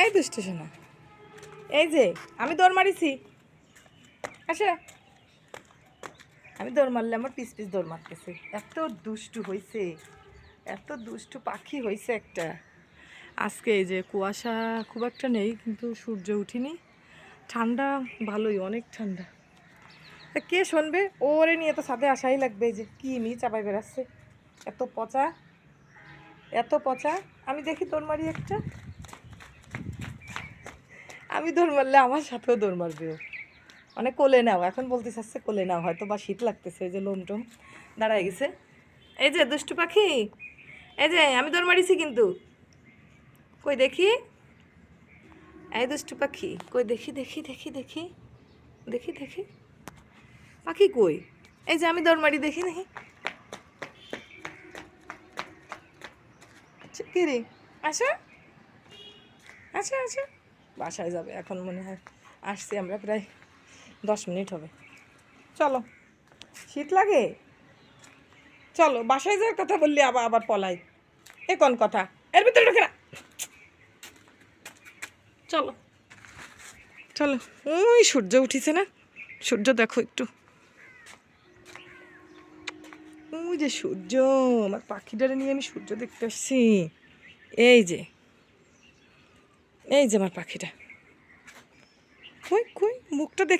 এই দুষ্টু শোনা এই যে, আমি দৌড় মারিছি। আসে। আমি দৌড় মারলে আমার পিস পিস দৌড় মারতেছে। এত দুষ্টু হয়েছে এত দুষ্টু পাখি হয়েছে একটা। আজকে এই যে কুয়াশা খুব একটা নেই, কিন্তু সূর্য উঠিনি। ঠান্ডা ভালোই, অনেক ঠান্ডা। তা কে শুনবে? ওরে নিয়ে তো সাথে আসাই লাগবে। যে কি মি চাপাই বেড়াচ্ছে এত পচা এত পচা। আমি দেখি দৌড় মারি একটা। আমি দৌড় মারলে আমার সাথেও দৌড় মারবে। মানে কোলে নাও, এখন বলতে চাচ্ছে কোলে নাও, হয়তো বা শীত লাগতেছে, এই যে লোম টোম দাঁড়ায় গেছে। এই যে দুষ্টু পাখি, এই যে আমি দৌড় মারিছি কিন্তু। কই দেখি? এই দুষ্টু পাখি, কই দেখি দেখি দেখি দেখি দেখি দেখি। পাখি কই? এই যে আমি দৌড় মারি, দেখি নাকি কি রে? আসো। আচ্ছা আচ্ছা বাসায় যাবে। এখন মনে হয় আসছি আমরা প্রায় দশ মিনিট হবে। চলো। শীত লাগে? চলো, বাসায় যাওয়ার কথা বললি, আবার আবার পলাই। এ কোন কথা? এর ভিতরে ঢোকে না। চলো। চলো। ওই সূর্য উঠিছে না? সূর্য দেখো একটু। ওই যে সূর্য, আমার পাখিটারে নিয়ে আমি সূর্য দেখতে আসছি। এই যে। এই যে আমার পাখিটা। কই কই? মুখটা দেখ